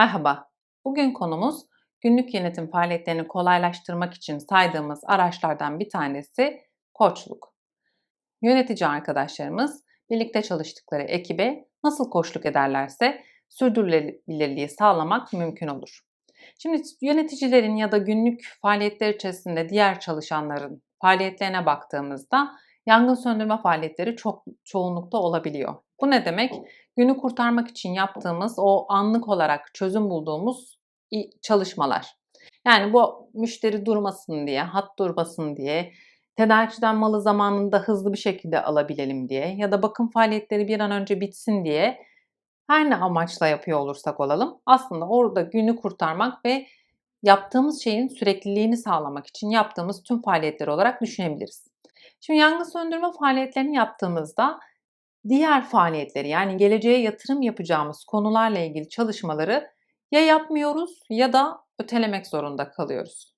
Merhaba. Bugün konumuz günlük yönetim faaliyetlerini kolaylaştırmak için saydığımız araçlardan bir tanesi koçluk. Yönetici arkadaşlarımız birlikte çalıştıkları ekibe nasıl koçluk ederlerse sürdürülebilirliği sağlamak mümkün olur. Şimdi yöneticilerin ya da günlük faaliyetler içerisinde diğer çalışanların faaliyetlerine baktığımızda yangın söndürme faaliyetleri çok çoğunlukta olabiliyor. Bu ne demek? Günü kurtarmak için yaptığımız o anlık olarak çözüm bulduğumuz çalışmalar. Yani bu müşteri durmasın diye, hat durmasın diye, tedarikçiden malı zamanında hızlı bir şekilde alabilelim diye ya da bakım faaliyetleri bir an önce bitsin diye her ne amaçla yapıyor olursak olalım aslında orada günü kurtarmak ve yaptığımız şeyin sürekliliğini sağlamak için yaptığımız tüm faaliyetler olarak düşünebiliriz. Şimdi yangın söndürme faaliyetlerini yaptığımızda diğer faaliyetleri yani geleceğe yatırım yapacağımız konularla ilgili çalışmaları ya yapmıyoruz ya da ötelemek zorunda kalıyoruz.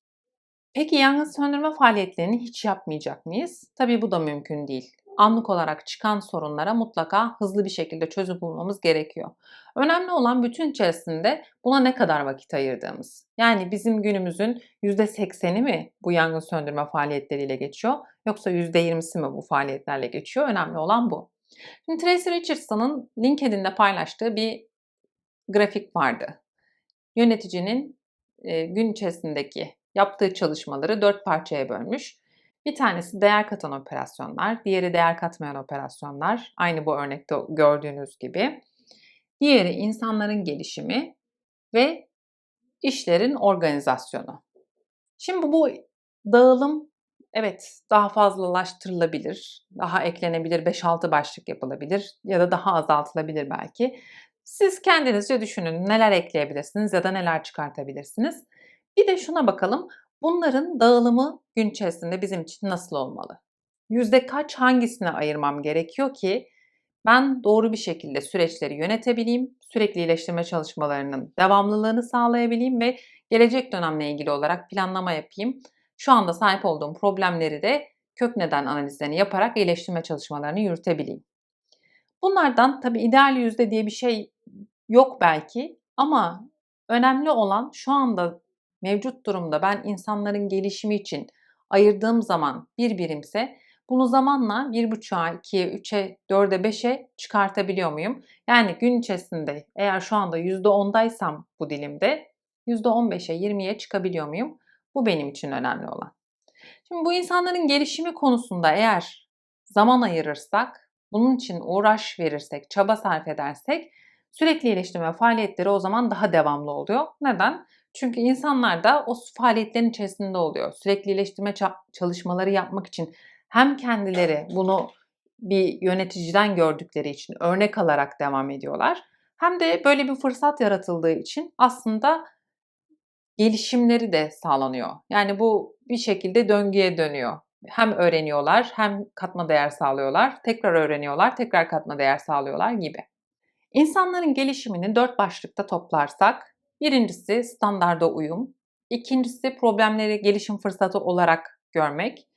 Peki yangın söndürme faaliyetlerini hiç yapmayacak mıyız? Tabii bu da mümkün değil. Anlık olarak çıkan sorunlara mutlaka hızlı bir şekilde çözüm bulmamız gerekiyor. Önemli olan bütün içerisinde buna ne kadar vakit ayırdığımız. Yani bizim günümüzün %80'i mi bu yangın söndürme faaliyetleriyle geçiyor yoksa %20'si mi bu faaliyetlerle geçiyor? Önemli olan bu. Şimdi Tracy Richardson'ın LinkedIn'de paylaştığı bir grafik vardı. Yöneticinin e, gün içerisindeki yaptığı çalışmaları dört parçaya bölmüş. Bir tanesi değer katan operasyonlar, diğeri değer katmayan operasyonlar. Aynı bu örnekte gördüğünüz gibi. Diğeri insanların gelişimi ve işlerin organizasyonu. Şimdi bu dağılım evet daha fazlalaştırılabilir, daha eklenebilir, 5-6 başlık yapılabilir ya da daha azaltılabilir belki. Siz kendinizce düşünün neler ekleyebilirsiniz ya da neler çıkartabilirsiniz. Bir de şuna bakalım. Bunların dağılımı gün içerisinde bizim için nasıl olmalı? Yüzde kaç hangisine ayırmam gerekiyor ki ben doğru bir şekilde süreçleri yönetebileyim, sürekli iyileştirme çalışmalarının devamlılığını sağlayabileyim ve gelecek dönemle ilgili olarak planlama yapayım. Şu anda sahip olduğum problemleri de kök neden analizlerini yaparak iyileştirme çalışmalarını yürütebileyim. Bunlardan tabi ideal yüzde diye bir şey yok belki ama önemli olan şu anda mevcut durumda ben insanların gelişimi için ayırdığım zaman bir birimse bunu zamanla 1.5'a, 2'ye, 3'e, 4'e, 5'e çıkartabiliyor muyum? Yani gün içerisinde eğer şu anda %10'daysam bu dilimde %15'e, 20'ye çıkabiliyor muyum? Bu benim için önemli olan. Şimdi bu insanların gelişimi konusunda eğer zaman ayırırsak, bunun için uğraş verirsek, çaba sarf edersek sürekli iyileştirme faaliyetleri o zaman daha devamlı oluyor. Neden? Çünkü insanlar da o faaliyetlerin içerisinde oluyor. Sürekli iyileştirme çalışmaları yapmak için hem kendileri bunu bir yöneticiden gördükleri için örnek alarak devam ediyorlar. Hem de böyle bir fırsat yaratıldığı için aslında gelişimleri de sağlanıyor. Yani bu bir şekilde döngüye dönüyor. Hem öğreniyorlar hem katma değer sağlıyorlar. Tekrar öğreniyorlar, tekrar katma değer sağlıyorlar gibi. İnsanların gelişimini dört başlıkta toplarsak, birincisi standarda uyum, ikincisi problemleri gelişim fırsatı olarak görmek,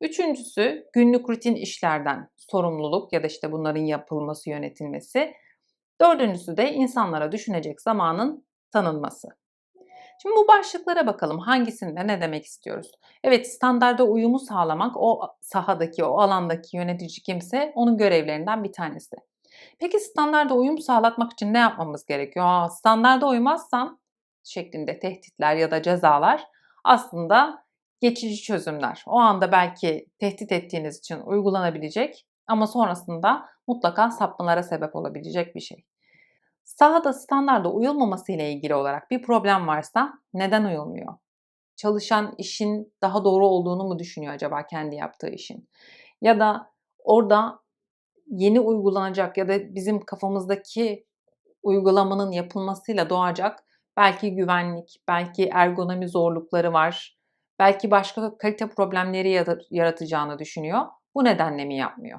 üçüncüsü günlük rutin işlerden sorumluluk ya da işte bunların yapılması, yönetilmesi, dördüncüsü de insanlara düşünecek zamanın tanınması. Şimdi bu başlıklara bakalım hangisinde ne demek istiyoruz? Evet standarda uyumu sağlamak o sahadaki, o alandaki yönetici kimse onun görevlerinden bir tanesi. Peki standarda uyum sağlatmak için ne yapmamız gerekiyor? Aa, standarda uymazsan şeklinde tehditler ya da cezalar aslında geçici çözümler. O anda belki tehdit ettiğiniz için uygulanabilecek ama sonrasında mutlaka sapmalara sebep olabilecek bir şey. Sahada standarda uyulmaması ile ilgili olarak bir problem varsa neden uyulmuyor? Çalışan işin daha doğru olduğunu mu düşünüyor acaba kendi yaptığı işin? Ya da orada yeni uygulanacak ya da bizim kafamızdaki uygulamanın yapılmasıyla doğacak belki güvenlik, belki ergonomi zorlukları var, belki başka kalite problemleri yaratacağını düşünüyor. Bu nedenle mi yapmıyor?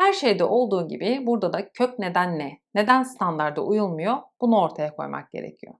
Her şeyde olduğu gibi burada da kök neden ne? Neden standarda uyulmuyor? Bunu ortaya koymak gerekiyor.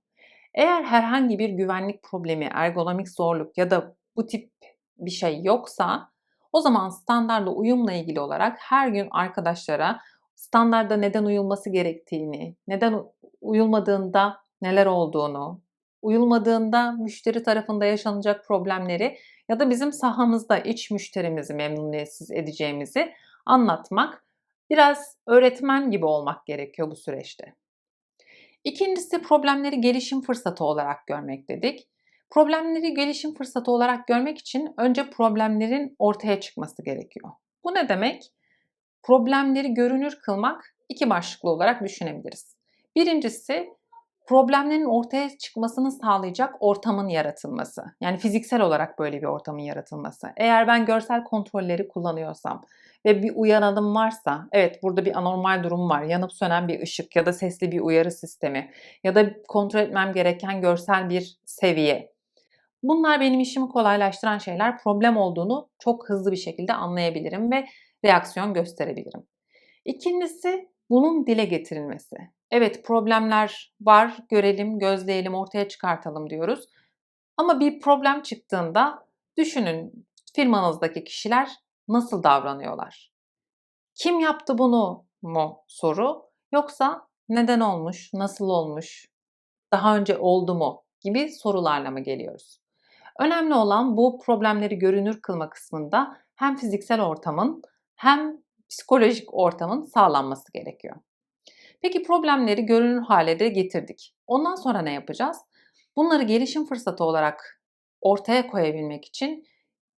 Eğer herhangi bir güvenlik problemi, ergonomik zorluk ya da bu tip bir şey yoksa o zaman standarda uyumla ilgili olarak her gün arkadaşlara standarda neden uyulması gerektiğini, neden uyulmadığında neler olduğunu, uyulmadığında müşteri tarafında yaşanacak problemleri ya da bizim sahamızda iç müşterimizi memnuniyetsiz edeceğimizi anlatmak, biraz öğretmen gibi olmak gerekiyor bu süreçte. İkincisi problemleri gelişim fırsatı olarak görmek dedik. Problemleri gelişim fırsatı olarak görmek için önce problemlerin ortaya çıkması gerekiyor. Bu ne demek? Problemleri görünür kılmak iki başlıklı olarak düşünebiliriz. Birincisi problemlerin ortaya çıkmasını sağlayacak ortamın yaratılması. Yani fiziksel olarak böyle bir ortamın yaratılması. Eğer ben görsel kontrolleri kullanıyorsam ve bir uyaralım varsa, evet burada bir anormal durum var, yanıp sönen bir ışık ya da sesli bir uyarı sistemi ya da kontrol etmem gereken görsel bir seviye. Bunlar benim işimi kolaylaştıran şeyler. Problem olduğunu çok hızlı bir şekilde anlayabilirim ve reaksiyon gösterebilirim. İkincisi bunun dile getirilmesi. Evet problemler var, görelim, gözleyelim, ortaya çıkartalım diyoruz. Ama bir problem çıktığında düşünün firmanızdaki kişiler nasıl davranıyorlar? Kim yaptı bunu mu soru yoksa neden olmuş, nasıl olmuş, daha önce oldu mu gibi sorularla mı geliyoruz? Önemli olan bu problemleri görünür kılma kısmında hem fiziksel ortamın hem psikolojik ortamın sağlanması gerekiyor. Peki problemleri görünür hale de getirdik. Ondan sonra ne yapacağız? Bunları gelişim fırsatı olarak ortaya koyabilmek için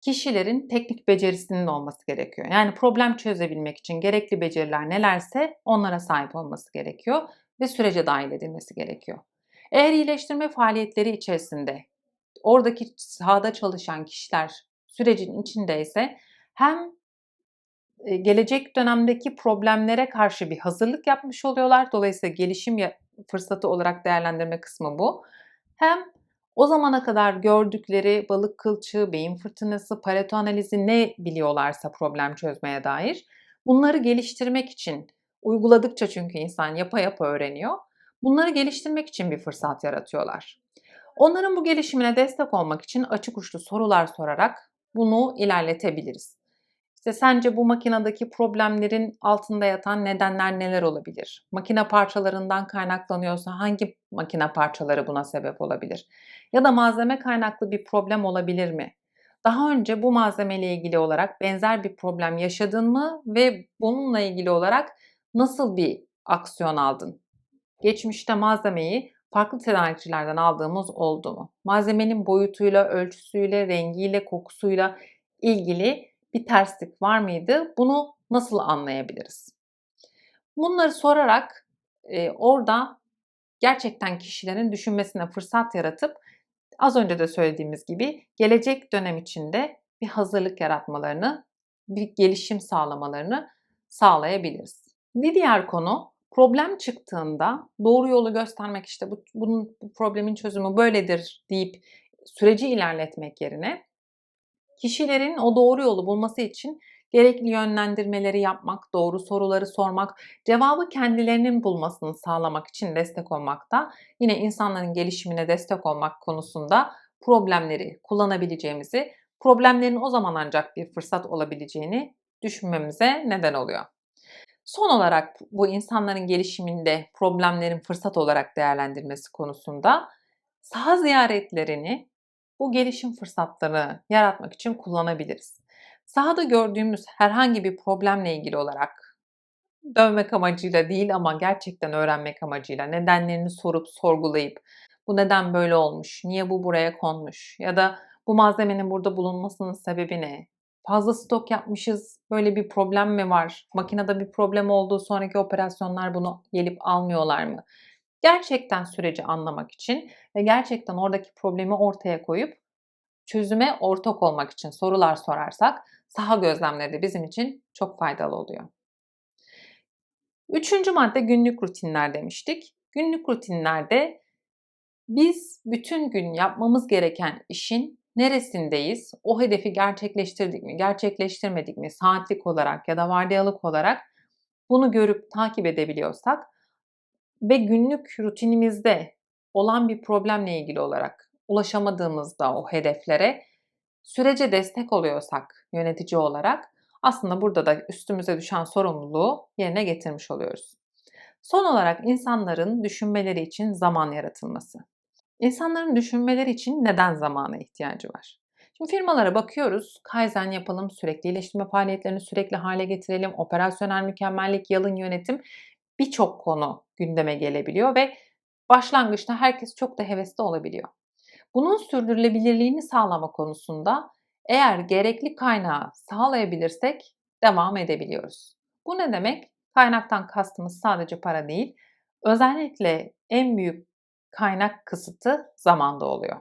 kişilerin teknik becerisinin olması gerekiyor. Yani problem çözebilmek için gerekli beceriler nelerse onlara sahip olması gerekiyor ve sürece dahil edilmesi gerekiyor. Eğer iyileştirme faaliyetleri içerisinde oradaki sahada çalışan kişiler sürecin içindeyse hem gelecek dönemdeki problemlere karşı bir hazırlık yapmış oluyorlar. Dolayısıyla gelişim fırsatı olarak değerlendirme kısmı bu. Hem o zamana kadar gördükleri balık kılçığı, beyin fırtınası, pareto analizi ne biliyorlarsa problem çözmeye dair bunları geliştirmek için uyguladıkça çünkü insan yapa yapa öğreniyor. Bunları geliştirmek için bir fırsat yaratıyorlar. Onların bu gelişimine destek olmak için açık uçlu sorular sorarak bunu ilerletebiliriz. İşte sence bu makinedeki problemlerin altında yatan nedenler neler olabilir? Makine parçalarından kaynaklanıyorsa hangi makine parçaları buna sebep olabilir? Ya da malzeme kaynaklı bir problem olabilir mi? Daha önce bu malzeme ile ilgili olarak benzer bir problem yaşadın mı ve bununla ilgili olarak nasıl bir aksiyon aldın? Geçmişte malzemeyi farklı tedarikçilerden aldığımız oldu mu? Malzemenin boyutuyla, ölçüsüyle, rengiyle, kokusuyla ilgili bir terslik var mıydı? Bunu nasıl anlayabiliriz? Bunları sorarak e, orada gerçekten kişilerin düşünmesine fırsat yaratıp az önce de söylediğimiz gibi gelecek dönem içinde bir hazırlık yaratmalarını, bir gelişim sağlamalarını sağlayabiliriz. Bir diğer konu problem çıktığında doğru yolu göstermek işte bu, bunun bu problemin çözümü böyledir deyip süreci ilerletmek yerine Kişilerin o doğru yolu bulması için gerekli yönlendirmeleri yapmak, doğru soruları sormak, cevabı kendilerinin bulmasını sağlamak için destek olmak da yine insanların gelişimine destek olmak konusunda problemleri kullanabileceğimizi, problemlerin o zaman ancak bir fırsat olabileceğini düşünmemize neden oluyor. Son olarak bu insanların gelişiminde problemlerin fırsat olarak değerlendirmesi konusunda saha ziyaretlerini bu gelişim fırsatlarını yaratmak için kullanabiliriz. Sahada gördüğümüz herhangi bir problemle ilgili olarak dövmek amacıyla değil ama gerçekten öğrenmek amacıyla nedenlerini sorup sorgulayıp bu neden böyle olmuş, niye bu buraya konmuş ya da bu malzemenin burada bulunmasının sebebi ne? Fazla stok yapmışız, böyle bir problem mi var? Makinede bir problem olduğu sonraki operasyonlar bunu gelip almıyorlar mı? Gerçekten süreci anlamak için ve gerçekten oradaki problemi ortaya koyup çözüme ortak olmak için sorular sorarsak saha gözlemleri de bizim için çok faydalı oluyor. Üçüncü madde günlük rutinler demiştik. Günlük rutinlerde biz bütün gün yapmamız gereken işin neresindeyiz? O hedefi gerçekleştirdik mi, gerçekleştirmedik mi? Saatlik olarak ya da vardiyalık olarak bunu görüp takip edebiliyorsak ve günlük rutinimizde olan bir problemle ilgili olarak ulaşamadığımızda o hedeflere sürece destek oluyorsak yönetici olarak aslında burada da üstümüze düşen sorumluluğu yerine getirmiş oluyoruz. Son olarak insanların düşünmeleri için zaman yaratılması. İnsanların düşünmeleri için neden zamana ihtiyacı var? Şimdi firmalara bakıyoruz, Kaizen yapalım, sürekli iyileştirme faaliyetlerini sürekli hale getirelim, operasyonel mükemmellik, yalın yönetim birçok konu gündeme gelebiliyor ve başlangıçta herkes çok da hevesli olabiliyor. Bunun sürdürülebilirliğini sağlama konusunda eğer gerekli kaynağı sağlayabilirsek devam edebiliyoruz. Bu ne demek? Kaynaktan kastımız sadece para değil, özellikle en büyük kaynak kısıtı zamanda oluyor.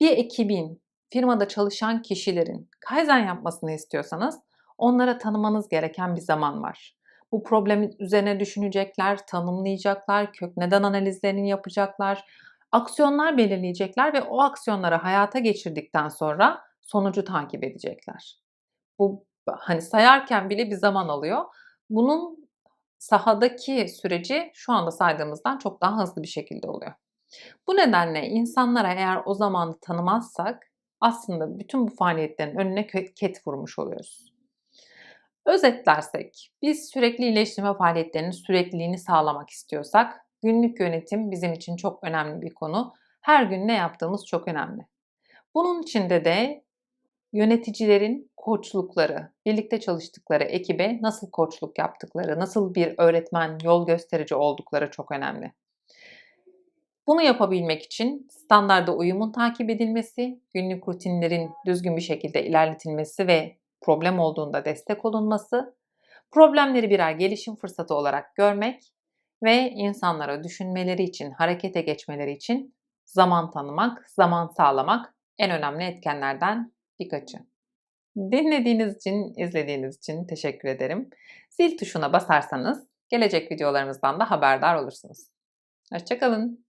Bir ekibin, firmada çalışan kişilerin Kaizen yapmasını istiyorsanız onlara tanımanız gereken bir zaman var. Bu problemin üzerine düşünecekler, tanımlayacaklar, kök neden analizlerini yapacaklar, aksiyonlar belirleyecekler ve o aksiyonları hayata geçirdikten sonra sonucu takip edecekler. Bu hani sayarken bile bir zaman alıyor. Bunun sahadaki süreci şu anda saydığımızdan çok daha hızlı bir şekilde oluyor. Bu nedenle insanlara eğer o zamanı tanımazsak aslında bütün bu faaliyetlerin önüne ket vurmuş oluyoruz. Özetlersek, biz sürekli iyileştirme faaliyetlerinin sürekliliğini sağlamak istiyorsak, günlük yönetim bizim için çok önemli bir konu. Her gün ne yaptığımız çok önemli. Bunun içinde de yöneticilerin koçlukları, birlikte çalıştıkları ekibe nasıl koçluk yaptıkları, nasıl bir öğretmen, yol gösterici oldukları çok önemli. Bunu yapabilmek için standarda uyumun takip edilmesi, günlük rutinlerin düzgün bir şekilde ilerletilmesi ve problem olduğunda destek olunması, problemleri birer gelişim fırsatı olarak görmek ve insanlara düşünmeleri için, harekete geçmeleri için zaman tanımak, zaman sağlamak en önemli etkenlerden birkaçı. Dinlediğiniz için, izlediğiniz için teşekkür ederim. Zil tuşuna basarsanız gelecek videolarımızdan da haberdar olursunuz. Hoşçakalın.